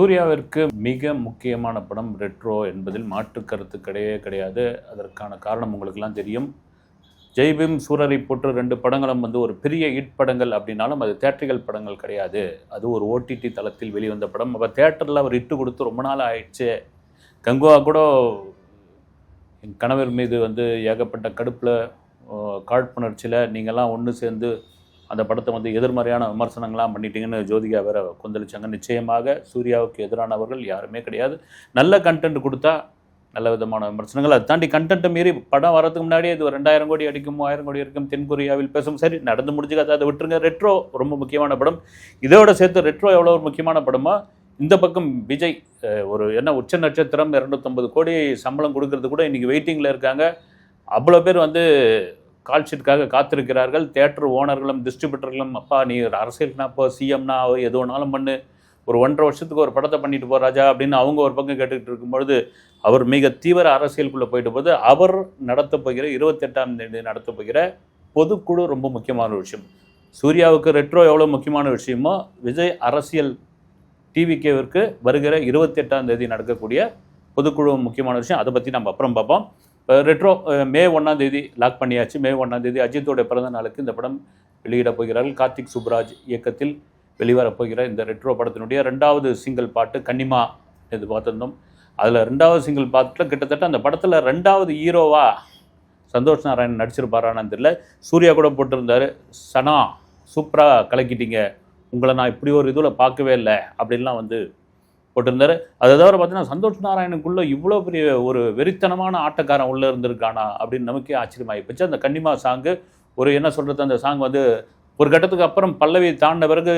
சூர்யாவிற்கு மிக முக்கியமான படம் ரெட்ரோ என்பதில் மாற்று கருத்து கிடையவே கிடையாது. அதற்கான காரணம் உங்களுக்கெல்லாம் தெரியும். ஜெய்பீம் சூரரை போட்டு ரெண்டு படங்களும் வந்து ஒரு பெரிய ஹிட் படங்கள் அப்படின்னாலும் அது தேட்டரிகள் படங்கள் கிடையாது. அது ஒரு ஓடிடி தளத்தில் வெளிவந்த படம். அப்போ தேட்டரில் அவர் இட்டு கொடுத்து ரொம்ப நாள் ஆயிடுச்சு. கங்குவா கூட என் கணவர் மீது வந்து ஏகப்பட்ட கடுப்பில் காழ்ப்புணர்ச்சியில் நீங்கள்லாம் ஒன்று சேர்ந்து அந்த படத்தை வந்து எதிர்மறையான விமர்சனங்கள்லாம் பண்ணிட்டீங்கன்னு ஜோதிகா வேற கொந்தளிச்சாங்க. நிச்சயமாக சூர்யாவுக்கு எதிரானவர்கள் யாருமே கிடையாது. நல்ல கண்டென்ட் கொடுத்தா நல்ல விதமான விமர்சனங்கள். அதை தாண்டி கண்டென்ட்டை மீறி படம் வரதுக்கு முன்னாடியே இது ஒரு ரெண்டாயிரம் கோடி அடிக்கும் மூவாயிரம் கோடி இருக்கும் தென்கொரியாவில் பேசும். சரி நடந்து முடிஞ்சு அதை விட்டுருங்க. ரெட்ரோ ரொம்ப முக்கியமான படம். இதோட சேர்த்து ரெட்ரோ எவ்வளோ ஒரு முக்கியமான படமா? இந்த பக்கம் விஜய் ஒரு என்ன உச்ச நட்சத்திரம் இரநூத்தம்பது கோடி சம்பளம் கொடுக்கறது கூட இன்றைக்கி வெயிட்டிங்கில் இருக்காங்க. அவ்வளோ பேர் வந்து கால்ஷீட்டுக்காக காத்திருக்கிறார்கள். தேட்டர் ஓனர்களும் டிஸ்ட்ரிபியூட்டர்களும் அப்பா நீ ஒரு அரசியல்னா இப்போ சிஎம்னா எது வேணாலும் பண்ணு. ஒரு ஒன்றரை வருஷத்துக்கு ஒரு படத்தை பண்ணிட்டு போ ராஜா அப்படின்னு அவங்க ஒரு பக்கம் கேட்டுக்கிட்டு இருக்கும்பொழுது அவர் மிக தீவிர அரசியலுக்குள்ளே போயிட்டு போது அவர் நடத்தப் போகிற இருபத்தெட்டாம் தேதி நடத்தப் போகிற பொதுக்குழு ரொம்ப முக்கியமான ஒரு விஷயம். சூர்யாவுக்கு ரெட்ரோ எவ்வளோ முக்கியமான விஷயமோ விஜய் அரசியல் டிவிகேவிற்கு வருகிற இருபத்தெட்டாம் தேதி நடக்கக்கூடிய பொதுக்குழு முக்கியமான விஷயம். அதை பற்றி நம்ம அப்புறம் பார்ப்போம். ரெட்ரோ மே ஒன்றாம் தேதி லாக் பண்ணியாச்சு. மே ஒன்றாம் தேதி அஜித்தோடைய பிறந்த நாளுக்கு இந்த படம் வெளியிட போகிறார்கள். கார்த்திக் சுப்ராஜ் இயக்கத்தில் வெளிவரப் போகிற இந்த ரெட்ரோ படத்தினுடைய ரெண்டாவது சிங்கிள் பாட்டு கன்னிமா இது பார்த்துருந்தோம். அதில் ரெண்டாவது சிங்கிள் பாட்டில் கிட்டத்தட்ட அந்த படத்தில் ரெண்டாவது ஹீரோவா சந்தோஷ் நாராயணன் நடிச்சிருப்பாரான்னு தெரியல. சூர்யா கூட போட்டிருந்தாரு. சனா சூப்பராக கலக்கிட்டீங்க. உங்களை நான் இப்படி ஒரு இதில் பார்க்கவே இல்லை அப்படின்லாம் வந்து போட்டிருந்தாரு. அதை தவிர பார்த்தீங்கன்னா சந்தோஷ் நாராயணுக்குள்ளே இவ்வளோ பெரிய ஒரு வெறித்தனமான ஆட்டக்காரன் உள்ளே இருந்திருக்கானா அப்படின்னு நமக்கே ஆச்சரியமாகி போச்சு. அந்த கன்னிமா சாங்கு ஒரு என்ன சொல்கிறது அந்த சாங் வந்து ஒரு கட்டத்துக்கு அப்புறம் பல்லவி தாண்ட பிறகு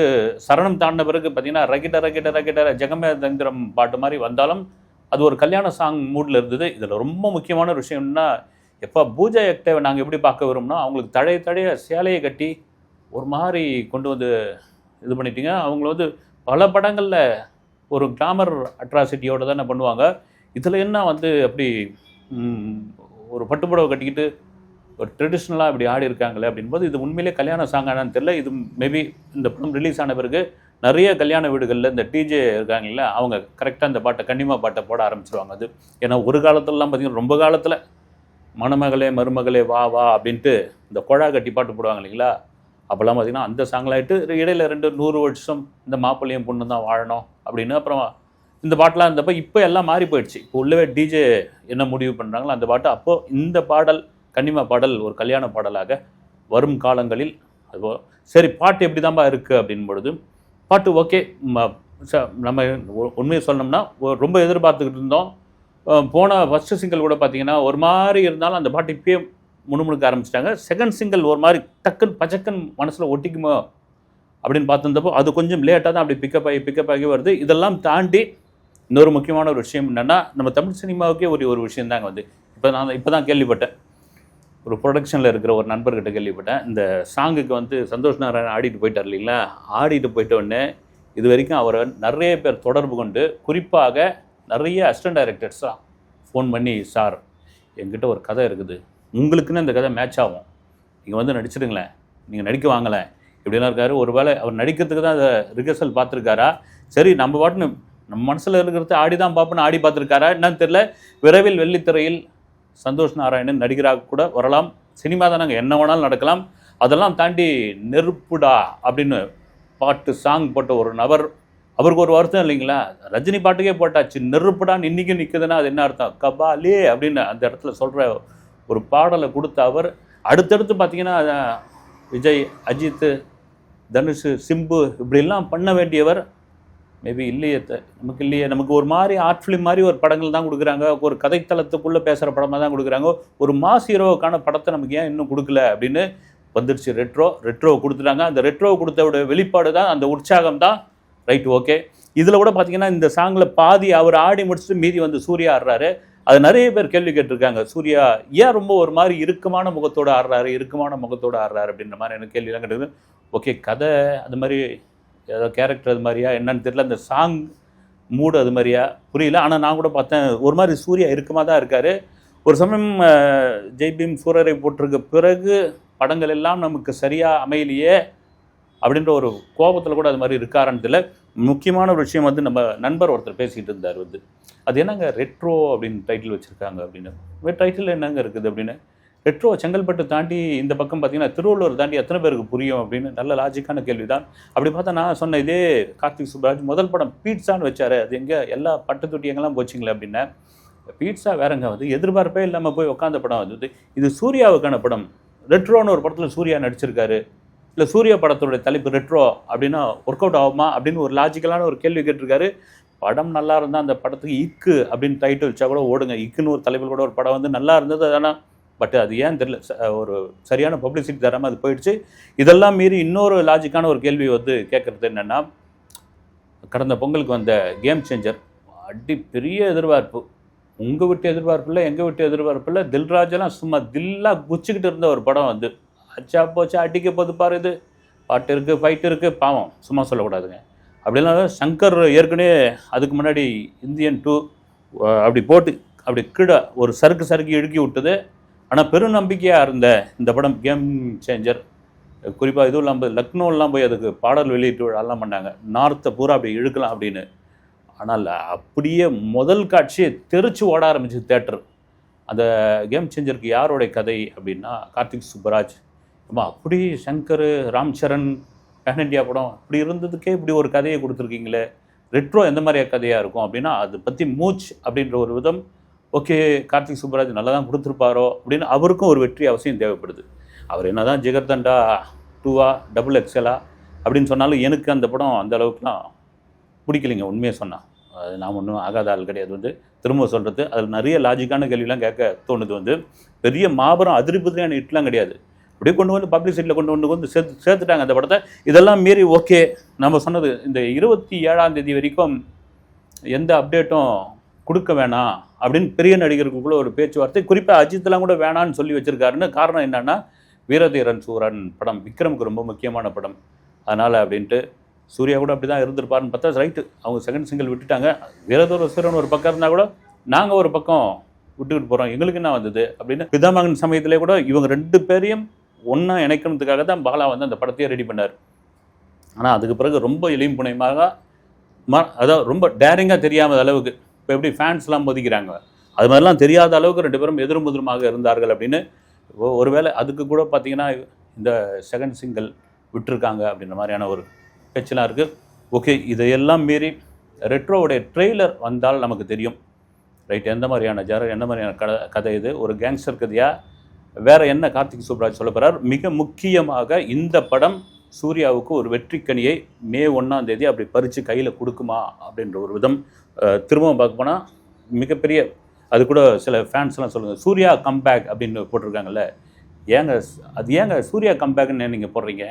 சரணம் தாண்ட பிறகு பார்த்தீங்கன்னா ரகிட ரகிட ரகிட ஜெகமே தந்திரம் பாட்டு மாதிரி வந்தாலும் அது ஒரு கல்யாண சாங் மூடில் இருந்தது. இதில் ரொம்ப முக்கியமான ஒரு விஷயம்னா எப்போ பூஜா எக்டை நாங்கள் எப்படி பார்க்க வரோம்னா அவங்களுக்கு தழைய தழைய சேலையை கட்டி ஒரு மாதிரி கொண்டு வந்து இது பண்ணிட்டீங்க. அவங்கள வந்து பல படங்களில் ஒரு கிளாமர் தான் தானே பண்ணுவாங்க. இதில் என்ன வந்து அப்படி ஒரு பட்டுப்புடவை கட்டிக்கிட்டு ஒரு ட்ரெடிஷ்னலாக இப்படி ஆடி இருக்காங்களே அப்படின்போது இது உண்மையிலே கல்யாண சாங்கானான்னு தெரியல. இது மேபி இந்த படம் ரிலீஸ் ஆன பிறகு நிறைய கல்யாண வீடுகளில் இந்த டிஜே இருக்காங்கல்ல அவங்க கரெக்டாக இந்த பாட்டை கன்னிமா பாட்டை போட ஆரம்பிச்சிருவாங்க அது. ஏன்னா ஒரு காலத்துலலாம் பார்த்தீங்கன்னா ரொம்ப காலத்தில் மணமகளே மருமகளே வா வா அப்படின்ட்டு இந்த குழா கட்டி பாட்டு போடுவாங்க இல்லைங்களா? அப்போல்லாம் பார்த்தீங்கன்னா அந்த சாங்கலாயிட்டு இடையில ரெண்டு நூறு வருஷம் இந்த மாப்பிள்ளையும் பொண்ணு தான் வாழணும் அப்படின்னு அப்புறம் இந்த பாட்டெலாம் இருந்தப்போ இப்போ எல்லாம் மாறி போயிடுச்சு. இப்போ உள்ளவே டிஜே என்ன முடிவு பண்ணுறாங்களோ அந்த பாட்டு அப்போது இந்த பாடல் கன்னிமா பாடல் ஒரு கல்யாண பாடலாக வரும் காலங்களில் அது சரி பாட்டு எப்படி தான்ப்பா இருக்குது அப்படின் பொழுது பாட்டு ஓகே நம்ம உண்மையை சொன்னோம்னா ரொம்ப எதிர்பார்த்துக்கிட்டு இருந்தோம். போன ஃபஸ்ட்டு சிங்கிள் கூட பார்த்தீங்கன்னா ஒரு மாதிரி இருந்தாலும் அந்த பாட்டு இப்பயே முணுமுணுக்க ஆரம்பிச்சிட்டாங்க. செகண்ட் சிங்கிள் ஒரு மாதிரி டக்குன்னு பச்சக்கன் மனசில் ஒட்டிக்குமோ அப்படின்னு பார்த்துருந்தப்போ அது கொஞ்சம் லேட்டாக தான் அப்படி பிக்கப் ஆகி பிக்கப் ஆகி வருது. இதெல்லாம் தாண்டி இன்னொரு முக்கியமான ஒரு விஷயம் என்னென்னா நம்ம தமிழ் சினிமாவுக்கே ஒரு ஒரு விஷயம் தாங்க வந்து. இப்போ நான் இப்போ தான் கேள்விப்பட்டேன். ஒரு ப்ரொடக்ஷனில் இருக்கிற ஒரு நண்பர்கிட்ட கேள்விப்பட்டேன். இந்த சாங்குக்கு வந்து சந்தோஷ் நாராயணன் ஆடிட்டு போயிட்டார் இல்லைங்களா? ஆடிட்டு போயிட்டோடனே இது வரைக்கும் அவரை நிறைய பேர் தொடர்பு கொண்டு குறிப்பாக நிறைய அசிஸ்டன்ட் டைரக்டர்ஸாக ஃபோன் பண்ணி சார் என்கிட்ட ஒரு கதை இருக்குது. உங்களுக்குன்னு இந்த கதை மேட்ச் ஆகும். நீங்கள் வந்து நடிச்சிடுங்களேன். நீங்கள் நடிக்க வாங்கலை இப்படிலாம் இருக்காரு. ஒருவேளை அவர் நடிக்கிறதுக்கு தான் அதை ரிஹர்சல் பார்த்துருக்காரா? சரி நம்ம பாட்டுன்னு நம்ம மனசில் இருக்கிறத ஆடி தான் பார்ப்போன்னு ஆடி பார்த்துருக்காரா? என்னன்னு தெரியல. விரைவில் வெள்ளித்திரையில் சந்தோஷ் நாராயணன் நடிகராக கூட வரலாம். சினிமா தானங்க. என்ன வேணாலும் நடக்கலாம். அதெல்லாம் தாண்டி நெருப்புடா அப்படின்னு பாட்டு சாங் போட்ட ஒரு நபர். அவருக்கு ஒரு வருத்தம் இல்லைங்களா? ரஜினி பாட்டுக்கே போட்டாச்சு. நெருப்புடான்னு இன்றைக்கும் நிற்குதுன்னா அது என்ன அர்த்தம்? கபாலே அப்படின்னு அந்த இடத்துல சொல்கிற ஒரு பாடலை கொடுத்த அவர் அடுத்தடுத்து பார்த்தீங்கன்னா விஜய் அஜித்து தனுஷ் சிம்பு இப்படிலாம் பண்ண வேண்டியவர் மேபி இல்லையே நமக்கு இல்லையே. நமக்கு ஒரு மாதிரி ஆர்ட் ஃபிலிம் மாதிரி ஒரு படங்கள் தான் கொடுக்குறாங்க. ஒரு கதைத்தளத்துக்குள்ளே பேசுகிற படமாக தான் கொடுக்குறாங்க. ஒரு மாஸ் ஹீரோவுக்கான படத்தை நமக்கு ஏன் இன்னும் கொடுக்கல அப்படின்னு வந்துடுச்சு ரெட்ரோ ரெட்ரோ கொடுத்துட்டாங்க. அந்த ரெட்ரோ கொடுத்தோட வெளிப்பாடு தான் அந்த உற்சாகம் தான். ரைட் ஓகே இதில் கூட பார்த்தீங்கன்னா இந்த சாங்கில் பாதி அவர் ஆடி முடிச்சுட்டு மீதி வந்து சூர்யா ஆடுறாரு. அது நிறைய பேர் கேள்வி கேட்டிருக்காங்க. சூர்யா ஏன் ரொம்ப ஒரு மாதிரி இறுக்கமான முகத்தோடு ஆடுறாரு இறுக்கமான முகத்தோடு ஆடுறாரு அப்படின்ற மாதிரி எனக்கு கேள்விலாம் கேட்டது ஓகே கதை அது மாதிரி ஏதோ கேரக்டர் அது மாதிரியா? என்னன்னு தெரியல. அந்த சாங் மூடு அது மாதிரியா? புரியல. ஆனால் நான் கூட பார்த்தேன் ஒரு மாதிரி சூர்யா இறுக்கமாக தான் இருக்கார். ஒரு சமயம் ஜெய்பீம் ஜெய் பீம் சூரரை போட்டிருக்க பிறகு படங்கள் எல்லாம் நமக்கு சரியாக அமையலையே அப்படின்ற ஒரு கோபத்தில் கூட அது மாதிரி இருக்காருன்னு தெரியல. முக்கியமான ஒரு விஷயம் வந்து நம்ம நண்பர் ஒருத்தர் பேசிகிட்டு இருந்தார் வந்து. அது என்னங்க ரெட்ரோ அப்படின்னு டைட்டில் வச்சுருக்காங்க அப்படின்னு. டைட்டில் என்னங்க இருக்குது அப்படின்னு. ரெட்ரோ செங்கல்பட்டு தாண்டி இந்த பக்கம் பார்த்தீங்கன்னா திருவள்ளூர் தாண்டி எத்தனை பேருக்கு புரியும் அப்படின்னு? நல்ல லாஜிக்கான கேள்வி தான் அப்படி பார்த்தா நான் சொன்ன இதே கார்த்திக் சுப்ராஜ் முதல் படம் பீட்சான்னு வச்சாரு. அது எங்கே? எல்லா பட்டு தொட்டியங்கள்லாம் போச்சிங்களே அப்படின்னா. பீட்ஸா வேறங்க வந்து எதிர்பார்ப்பே இல்லாமல் போய் உட்காந்த படம் வந்து. இது சூர்யாவுக்கான படம். ரெட்ரோன்னு ஒரு படத்தில் சூர்யா நடிச்சிருக்காரு. இல்லை சூரிய படத்தோடைய தலைப்பு ரெட்ரோ அப்படின்னா ஒர்க் அவுட் ஆகுமா அப்படின்னு ஒரு லாஜிக்கலான ஒரு கேள்வி கேட்டிருக்காரு. படம் நல்லா இருந்தால் அந்த படத்துக்கு இக்கு அப்படின்னு டைட்டில் வச்சா கூட ஓடுங்க. இக்குன்னு ஒரு தலைப்பில் கூட ஒரு படம் வந்து நல்லா இருந்தது ஆனால் பட் அது ஏன் தெரியல. ச- ஒரு சரியான பப்ளிசிட்டி தராமல் அது போயிடுச்சு. இதெல்லாம் மீறி இன்னொரு லாஜிக்கான ஒரு கேள்வி வந்து கேட்குறது என்னென்னா கடந்த பொங்கலுக்கு வந்த கேம் சேஞ்சர் அடி பெரிய எதிர்பார்ப்பு. உங்கள் வீட்டு எதிர்பார்ப்பு இல்லை எங்கள் வீட்டு எதிர்பார்ப்பு இல்லை தில்ராஜெல்லாம் சும்மா தில்லா குச்சிக்கிட்டு இருந்த ஒரு படம் வந்து அச்சா போச்சா அடிக்க போது பாரு இது. பாட்டு இருக்குது ஃபைட் இருக்குது பாவம் சும்மா சொல்லக்கூடாதுங்க. அப்படிலாம் சங்கர் ஏற்கனவே அதுக்கு முன்னாடி இந்தியன் டூ அப்படி போட்டு அப்படி கீழே ஒரு சறுக்கு சறுக்கு இழுக்கி விட்டது. ஆனால் பெரும் நம்பிக்கையாக இருந்த இந்த படம் கேம் சேஞ்சர் குறிப்பாக இதுவும் இல்லாமல் லக்னோலாம் போய் அதுக்கு பாடல் வெளியீட்டு விழாலாம் பண்ணாங்க. நார்த்தை பூரா அப்படி இழுக்கலாம் அப்படின்னு. ஆனால் அப்படியே முதல் காட்சியை தெரிச்சு ஓட ஆரம்பிச்சு தேட்டர் அந்த கேம் சேஞ்சருக்கு யாரோடைய கதை அப்படின்னா கார்த்திக் சுப்பராஜ். அப்போ அப்படி சங்கர் ராம் சரண் பேன் இண்டியா படம் இப்படி இருந்ததுக்கே இப்படி ஒரு கதையை கொடுத்துருக்கீங்களே. ரெட்ரோ எந்த மாதிரியா கதையாக இருக்கும் அப்படின்னா அதை பற்றி மூச் அப்படின்ற ஒரு விதம் ஓகே கார்த்திக் சுப்ராஜ் நல்லா தான் கொடுத்துருப்பாரோ அப்படின்னு அவருக்கும் ஒரு வெற்றி அவசியம் தேவைப்படுது. அவர் என்ன தான் ஜிகர்தண்டா டூவா டபுள் எக்ஸலா அப்படின்னு சொன்னாலும் எனக்கு அந்த படம் அந்த அளவுக்குலாம் பிடிக்கலைங்க உண்மையை சொன்னால் அது நான் ஒன்றும் ஆகாத ஆள் கிடையாது வந்து. திரும்ப சொல்கிறது அதில் நிறைய லாஜிக்கான கேள்விலாம் கேட்க தோணுது வந்து. பெரிய மாபெரும் அதிருப்தியான இட்லாம் கிடையாது. அப்படியே கொண்டு வந்து பப்ளிசிட்டியில் கொண்டு வந்து வந்து சேர்த்து சேர்த்துட்டாங்க அந்த படத்தை. இதெல்லாம் மீறி ஓகே. நம்ம சொன்னது இந்த இருபத்தி ஏழாம் தேதி வரைக்கும் எந்த அப்டேட்டும் கொடுக்க வேணாம் அப்படின்னு பெரிய நடிகருக்குள்ளே ஒரு பேச்சுவார்த்தை. குறிப்பாக அஜித்லாம் கூட வேணான்னு சொல்லி வச்சுருக்காருன்னு காரணம் என்னென்னா வீரதீரன் சூரன் படம். விக்ரமுக்கு ரொம்ப முக்கியமான படம். அதனால் அப்படின்ட்டு சூர்யா கூட அப்படி தான் இருந்திருப்பாருன்னு பார்த்தா ரைட்டு அவங்க செகண்ட் சிங்கிள் விட்டுட்டாங்க. வீரதூர சூரன் ஒரு பக்கம் இருந்தால் கூட நாங்கள் ஒரு பக்கம் விட்டுக்கிட்டு போகிறோம் எங்களுக்கு என்ன வந்தது அப்படின்னு? பிதாமகன் சமயத்திலே கூட இவங்க ரெண்டு பேரையும் ஒன்றா இணைக்கணுன்றதுக்காக தான் பாலா வந்து அந்த படத்தையே ரெடி பண்ணார். ஆனால் அதுக்கு பிறகு ரொம்ப எளியும் புனையமாக ம அதாவது ரொம்ப டேரிங்காக தெரியாத அளவுக்கு இப்போ எப்படி ஃபேன்ஸ்லாம் மதிக்கிறாங்க. அது மாதிரிலாம் தெரியாத அளவுக்கு ரெண்டு பேரும் எதிரும் இருந்தார்கள் அப்படின்னு ஒருவேளை அதுக்கு கூட பார்த்தீங்கன்னா இந்த செகண்ட் சிங்கிள் விட்டுருக்காங்க அப்படின்ற மாதிரியான ஒரு பேச்செல்லாம் இருக்குது ஓகே இதையெல்லாம் மீறி ரெட்ரோவுடைய ட்ரெய்லர் வந்தால் நமக்கு தெரியும். ரைட் எந்த மாதிரியான ஜாரர் எந்த மாதிரியான கதை கதை இது? ஒரு கேங்ஸ்டர் கதையாக வேற என்ன கார்த்திக் சுப்ராஜ் சொல்ல போறார்? மிக முக்கியமாக இந்த படம் சூர்யாவுக்கு ஒரு வெற்றிக்கனியை மே ஒன்றாம் தேதி அப்படி பறித்து கையில் கொடுக்குமா அப்படின்ற ஒரு விதம் திரும்பவும் பார்க்க போனால் மிகப்பெரிய அது கூட சில ஃபேன்ஸ்லாம் சொல்லுங்கள் சூர்யா கம்பேக் அப்படின்னு போட்டிருக்காங்கல்ல. ஏங்க அது ஏங்க சூர்யா கம்பேக்னு நீங்கள் போடுறீங்க?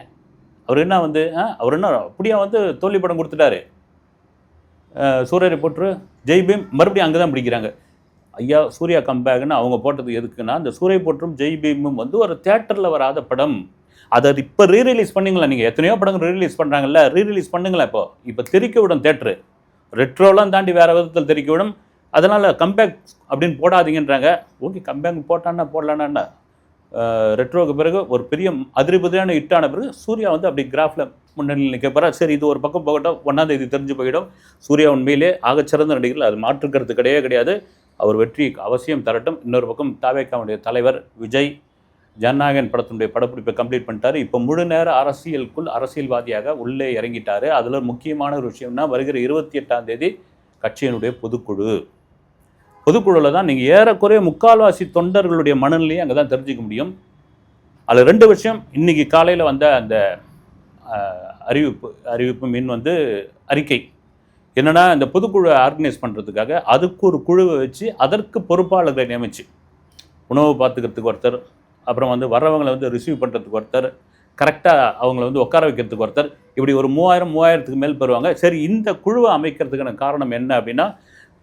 அவர் என்ன வந்து ஆ, அவர் என்ன அப்படியே வந்து தோல்வி படம் கொடுத்துட்டாரு. அஹ், சூரியரை போட்டு ஜெய்பீம் மறுபடியும் அங்கே தான் பிடிக்கிறாங்க. ஐயா சூர்யா கம்பேக்னு அவங்க போட்டது எதுக்குன்னா அந்த சூரிய போற்றும் ஜெய் பீமும் வந்து ஒரு தேட்டரில் வராத படம். அதை இப்போ ரீரிலீஸ் பண்ணீங்களா நீங்கள் எத்தனையோ படங்கள் ரீரிலீஸ் பண்ணுறாங்கல்ல ரீரிலீஸ் பண்ணுங்களேன் இப்போ. இப்போ தெரிக்க விடும் தேட்ரு ரெட்ரோலாம் தாண்டி வேறு விதத்தில் தெரிக்க விடும். அதனால் கம்பேக் அப்படின்னு போடாதீங்கன்றாங்க. ஓகே கம்பேக் போட்டான்னா போடலான்னா ரெட்ரோவுக்கு பிறகு ஒரு பெரிய அதிருபதியான ஹிட்டான பிறகு சூர்யா வந்து அப்படி கிராஃபில் முன்னணியில் நிற்க போகிறா சரி இது ஒரு பக்கம் போகட்டும் ஒன்றாந்தேதி தெரிஞ்சு போயிடும். சூர்யா உண்மையிலே ஆகச்சிறந்த நடிகர்கள் அது மாற்றுக்கிறது கிடையவே கிடையாது. அவர் வெற்றி அவசியம் தரட்டும். இன்னொரு பக்கம் தாவேக்காவுடைய தலைவர் விஜய் ஜனநாயகன் படத்தினுடைய படப்பிடிப்பை கம்ப்ளீட் பண்ணிட்டாரு. இப்போ முழு நேர அரசியலுக்குள் அரசியல்வாதியாக உள்ளே இறங்கிட்டார். அதில் முக்கியமான ஒரு விஷயம்னா வருகிற இருபத்தி எட்டாம் தேதி கட்சியினுடைய பொதுக்குழு. பொதுக்குழுவில் தான் நீங்கள் ஏறக்குறைய முக்கால்வாசி தொண்டர்களுடைய மனநிலையை அங்கே தான் தெரிஞ்சுக்க முடியும். அதில் ரெண்டு விஷயம் இன்னைக்கு காலையில் வந்த அந்த அறிவிப்பு அறிவிப்பு மீன் வந்து அறிக்கை. என்னன்னா இந்த பொதுக்குழு ஆர்கனைஸ் பண்ணுறதுக்காக அதுக்கு ஒரு குழுவை வச்சு அதற்கு பொறுப்பாளர்களை நியமிச்சு. உணவு பார்த்துக்கிறதுக்கு ஒருத்தர் அப்புறம் வந்து வர்றவங்களை வந்து ரிசீவ் பண்ணுறதுக்கு ஒருத்தர் கரெக்டாக அவங்கள வந்து உட்கார வைக்கிறதுக்கு ஒருத்தர் இப்படி ஒரு மூவாயிரம் மூவாயிரத்துக்கு மேல் பெறுவாங்க சரி இந்த குழுவை அமைக்கிறதுக்கான காரணம் என்ன அப்படின்னா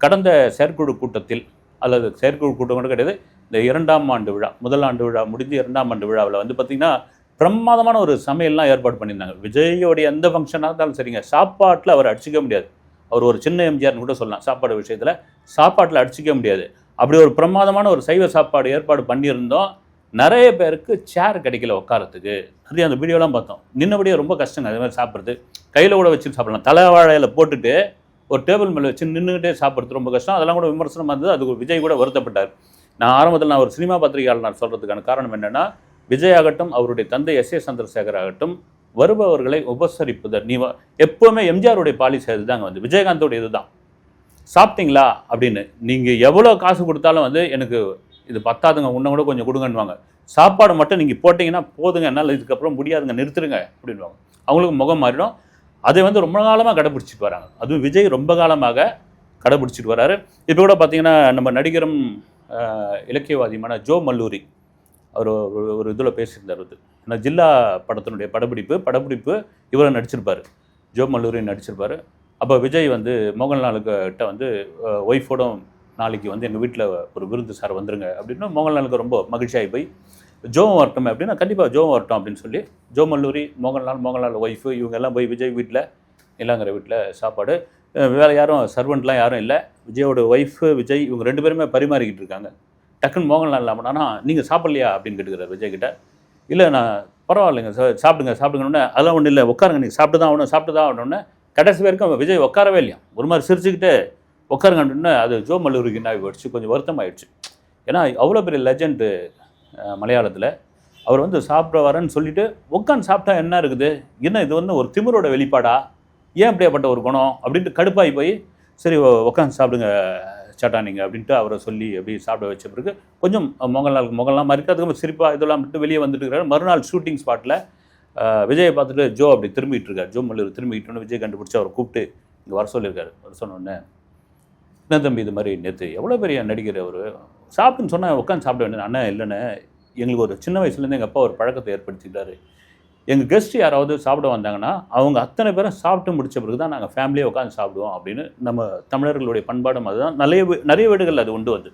கடந்த செயற்குழு கூட்டத்தில் அல்லது செயற்குழு கூட்டம் கூட கிடையாது இந்த இரண்டாம் ஆண்டு விழா முதல் ஆண்டு விழா முடிஞ்சு இரண்டாம் ஆண்டு விழாவில் வந்து பார்த்திங்கன்னா பிரமாதமான ஒரு சமையல்லாம் ஏற்பாடு பண்ணியிருந்தாங்க. விஜயோடைய எந்த ஃபங்க்ஷனாக இருந்தாலும் சரிங்க சாப்பாட்டில் அவர் அடிச்சிக்க முடியாது. அவர் ஒரு சின்ன எம்ஜிஆர்னு கூட சொல்லலாம். சாப்பாடு விஷயத்தில் சாப்பாட்டில் அடிச்சிக்க முடியாது. அப்படி ஒரு பிரமாதமான ஒரு சைவ சாப்பாடு ஏற்பாடு பண்ணியிருந்தோம். நிறைய பேருக்கு சேர் கிடைக்கல உட்காரத்துக்கு. நிறைய அந்த வீடியோலாம் பார்த்தோம். நின்னபடியே ரொம்ப கஷ்டங்க. அது மாதிரி சாப்பிட்றது. கையில் கூட வச்சு சாப்பிடலாம். தலை வாழையில் போட்டுட்டு ஒரு டேபிள் மேலே வச்சு நின்றுக்கிட்டே சாப்பிட்றது ரொம்ப கஷ்டம். அதெல்லாம் கூட விமர்சனமாக இருந்தது. அதுக்கு விஜய் கூட வருத்தப்பட்டார். நான் ஆரம்பத்தில் நான் ஒரு சினிமா பத்திரிகையாளர் நான் சொல்கிறதுக்கான காரணம் என்னென்னா விஜய் ஆகட்டும் அவருடைய தந்தை எஸ் ஏ சந்திரசேகர் ஆகட்டும் வருபவர்களை உபசரிப்புதல் நீ வ- எம்ஜிஆருடைய பாலிசி அதுதாங்க வந்து. விஜயகாந்தோட இதுதான். சாப்பிட்டீங்களா? அப்படின்னு. நீங்கள் எவ்வளோ காசு கொடுத்தாலும் வந்து எனக்கு இது பத்தாதுங்க உன்ன கூட கொஞ்சம் கொடுங்கன்னுவாங்க. சாப்பாடு மட்டும் நீங்கள் போட்டிங்கன்னா போதுங்க என்னால் இதுக்கப்புறம் முடியாதுங்க நிறுத்துருங்க அப்படின்வாங்க அவங்களுக்கு முகம் மாறிடும். அதை வந்து ரொம்ப காலமாக கடைபிடிச்சிட்டு வராங்க. அதுவும் விஜய் ரொம்ப காலமாக கடைபிடிச்சிட்டு வராரு. இப்போ கூட பார்த்தீங்கன்னா நம்ம நடிகரும் இலக்கியவாதியுமான ஜோ மல்லூரி அவர் ஒரு ஒரு இதில் பேசியிருந்தார் வந்து ஏன்னா ஜில்லா படத்தினுடைய படப்பிடிப்பு படப்பிடிப்பு இவரை நடிச்சிருப்பார். ஜோ மல்லூரி நடிச்சிருப்பார். அப்போ விஜய் வந்து மோகன்லாலுக்கு கிட்ட வந்து ஒய்ஃபோட நாளைக்கு வந்து எங்கள் வீட்டில் ஒரு விருந்து சார் வந்துருங்க அப்படின்னா மோகன்லாலுக்கு ரொம்ப மகிழ்ச்சியாகி போய் ஜோம் வரட்டும் அப்படின்னா கண்டிப்பாக ஜோம் வரட்டும் அப்படின்னு சொல்லி ஜோ மல்லூரி மோகன்லால் மோகன்லால் ஒய்ஃபு இவங்க எல்லாம் போய் விஜய் வீட்டில் நிலாங்கிற வீட்டில் சாப்பாடு. வேறு யாரும் சர்வெண்ட்லாம் யாரும் இல்லை. விஜயோட ஒய்ஃபு விஜய் இவங்க ரெண்டு பேருமே பரிமாறிக்கிட்டு இருக்காங்க. டக்குன்னு மோகன்லால் இல்லாமல் ஆனால் நீங்கள் சாப்பிட்லையா? அப்படின்னு கேட்டுக்கிறார் விஜய் கிட்ட இல்லை நான் பரவாயில்லைங்க சார் சாப்பிடுங்க சாப்பிடுங்கன்னு அதெல்லாம் ஒன்றும் இல்லை உட்காருங்க நீங்கள் சாப்பிட்டு தான் ஆகணும் சாப்பிட்டு தான் ஆகணும்னு கடைசி வரைக்கும் விஜய் உட்காரவே இல்லையா? ஒரு மாதிரி சிரிச்சுக்கிட்டு உட்காருங்க அப்படின்னு அது ஜோ மல்லூருக்கு என்ன போயிடுச்சு கொஞ்சம் வருத்தம் ஆயிடுச்சு ஏன்னா அவ்வளோ பெரிய லெஜெண்டு மலையாளத்தில் அவர் வந்து சாப்பிட வரேன்னு சொல்லிட்டு உட்காந்து சாப்பிட்டா என்ன இருக்குது? என்ன இது வந்து ஒரு திமிரோட வெளிப்பாடா? ஏன் அப்படியாப்பட்ட ஒரு குணம்? அப்படின்ட்டு கடுப்பாகி போய் சரி உட்காந்து சாப்பிடுங்க சாட்டா நீங்கள் அப்படின்ட்டு அவரை சொல்லி அப்படி சாப்பிட வச்ச பிறகு கொஞ்சம் மொகல்நாளுக்கு மொகல்லாம் மாதிரி அதுக்கப்புறம் இதெல்லாம் விட்டு வெளியே வந்துட்டு இருக்கிறாரு மறுநாள் ஷூட்டிங் ஸ்பாட்டில் விஜயை பார்த்துட்டு ஜோ அப்படி திரும்பிட்டு இருக்காரு. ஜோ மல்லூர் திரும்பிக்கிட்டோன்னு விஜய் கண்டுபிடிச்சி அவரை கூப்பிட்டு இங்கே வர சொல்லியிருக்காரு. வர சொன்னோடனே என்ன தம்பி இது மாதிரி நேற்று எவ்வளோ பெரிய நடிகர் அவர்? சாப்பிட்டுன்னு சொன்னால் உட்காந்து சாப்பிட வேண்டியது அண்ணன் இல்லைன்னு. எங்களுக்கு ஒரு சின்ன வயசுலேருந்து எங்கள் அப்பா ஒரு பழக்கத்தை ஏற்படுத்திக்கிட்டாரு. எங்கள் கெஸ்ட் யாராவது சாப்பிட வந்தாங்கன்னா அவங்க அத்தனை பேரும் சாப்பிட்டு முடிச்ச பிறகு தான் நாங்கள் ஃபேமிலியாக உட்காந்து சாப்பிடுவோம் அப்படின்னு நம்ம தமிழர்களுடைய பண்பாடும் அதுதான். நிறைய நிறைய வீடுகளில் அது உண்டு வந்து.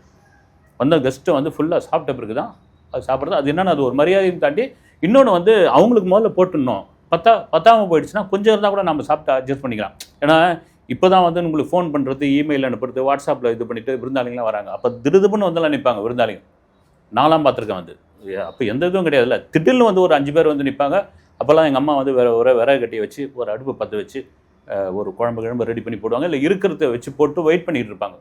வந்த கெஸ்ட்டை வந்து ஃபுல்லாக சாப்பிட்ட பிறகு தான் அது சாப்பிட்றது. அது என்னென்ன அது ஒரு மரியாதையும் தாண்டி இன்னொன்று வந்து அவங்களுக்கு முதல்ல போட்டுடணும். பத்தா பத்தாமல் போயிடுச்சுன்னா கொஞ்சம் இருந்தால் கூட நம்ம சாப்பிட்டு அட்ஜஸ்ட் பண்ணிக்கலாம். ஏன்னா இப்போ தான் வந்து உங்களுக்கு ஃபோன் பண்ணுறது இமெயில் அனுப்புறது வாட்ஸ்அப்பில் இது பண்ணிவிட்டு விருந்தாளிங்களாம் வராங்க. அப்போ திடுதுப்புன்னு வந்தெல்லாம் நிற்பாங்க விருந்தாளிங்க. நான்லாம் பார்த்துருக்கேன் வந்து. அப்போ எந்த இதுவும் கிடையாதுல்ல. திடீர்னு வந்து ஒரு அஞ்சு பேர் வந்து நிற்பாங்க அப்போல்லாம் எங்கள் அம்மா வந்து வேறு ஒரு விறகு கட்டி வச்சு ஒரு அடுப்பு பற்ற வச்சு ஒரு குழம்பு கிழம்பு ரெடி பண்ணி போடுவாங்க. இல்லை இருக்கிறத வச்சு போட்டு வெயிட் பண்ணிகிட்டு இருப்பாங்க.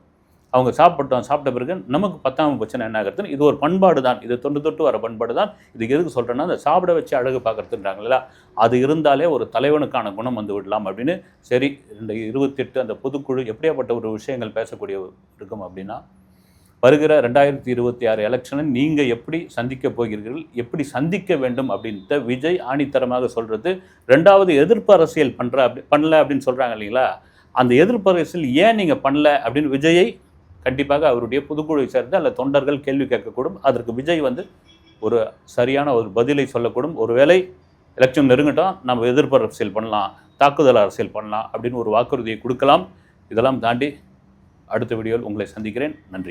அவங்க சாப்பிட்டோம் சாப்பிட்ட பிறகு நமக்கு பத்தாம பிரச்சனை என்ன ஆகிறதுன்னு இது ஒரு பண்பாடு தான். இது தொண்டு தொட்டு வர பண்பாடு தான். இதுக்கு எதுக்கு சொல்கிறேன்னா அந்த சாப்பிட வச்சு அழகு பார்க்கறதுன்றாங்களா அது இருந்தாலே ஒரு தலைவனுக்கான குணம் வந்து விடலாம் அப்படின்னு. சரி இந்த இருபத்தெட்டு அந்த பொதுக்குழு எப்படியாப்பட்ட ஒரு விஷயங்கள் பேசக்கூடிய இருக்கும் அப்படின்னா வருகிற ரெண்டாயிரத்தி இருபத்தி ஆறு எலெக்ஷனை நீங்கள் எப்படி சந்திக்க போகிறீர்கள் எப்படி சந்திக்க வேண்டும் அப்படின்ட்டு விஜய் ஆணித்தரமாக சொல்கிறது ரெண்டாவது எதிர்ப்பு அரசியல் பண்ணுற அப்படி பண்ணல அப்படின்னு சொல்கிறாங்க இல்லைங்களா? அந்த எதிர்ப்பு அரசியல் ஏன் நீங்கள் பண்ணல அப்படின்னு விஜயை கண்டிப்பாக அவருடைய புதுக்குழுவை சேர்ந்து அல்ல தொண்டர்கள் கேள்வி கேட்கக்கூடும். அதற்கு விஜய் வந்து ஒரு சரியான ஒரு பதிலை சொல்லக்கூடும். ஒருவேளை எலெக்ஷன் நெருங்கட்டும் நம்ம எதிர்ப்பு அரசியல் பண்ணலாம் தாக்குதல் அரசியல் பண்ணலாம் அப்படின்னு ஒரு வாக்குறுதியை கொடுக்கலாம். இதெல்லாம் தாண்டி அடுத்த வீடியோவில் உங்களை சந்திக்கிறேன். நன்றி.